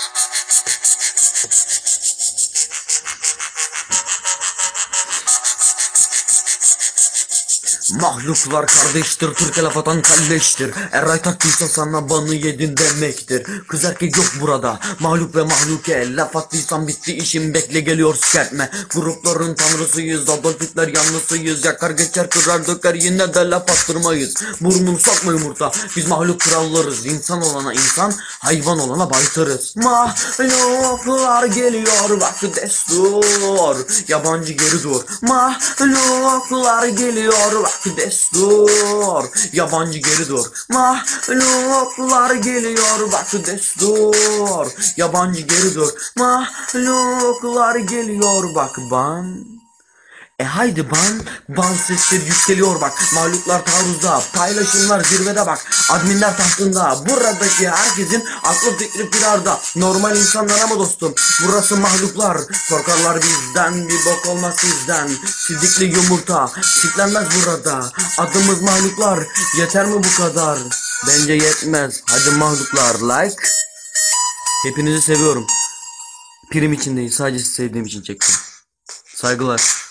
you Mahluklar kardeştir, Türk laf atan kalleştir. Eray taktıysa sana banı yedin demektir. Kız erkek yok burada, mahluk ve mahluke. Laf attıysan bitti işim, bekle geliyor sikertme. Grupların tanrısıyız, Adolf Hitler yanlısıyız. Yakar geçer kırar döker yine de laf attırmayız. Burnunu sokma yumurta, biz mahluk krallarız. İnsan olana insan, hayvan olana baytarız. Mahluklar geliyor, bak destur. Yabancı geri dur. Mahluklar geliyor, bak destur. Yabancı geri dur. Mahluklar geliyor, bak destur. Yabancı geri dur. Mahluklar geliyor, bak ban. E haydi ban, ban sesleri yükseliyor bak. Mahluklar taarruzda, paylaşımlar zirvede bak. Adminler tahtında, buradaki herkesin aklı fikri firarda. Normal insanlar ama dostum, burası mahluklar Korkarlar bizden, bir bok olmaz sizden. Sidikli yumurta, siklenmez burada. Adımız mahluklar, yeter mi bu kadar? Bence yetmez, hadi mahluklar like. Hepinizi seviyorum. Prim için değil, sadece sevdiğim için çektim. Saygılar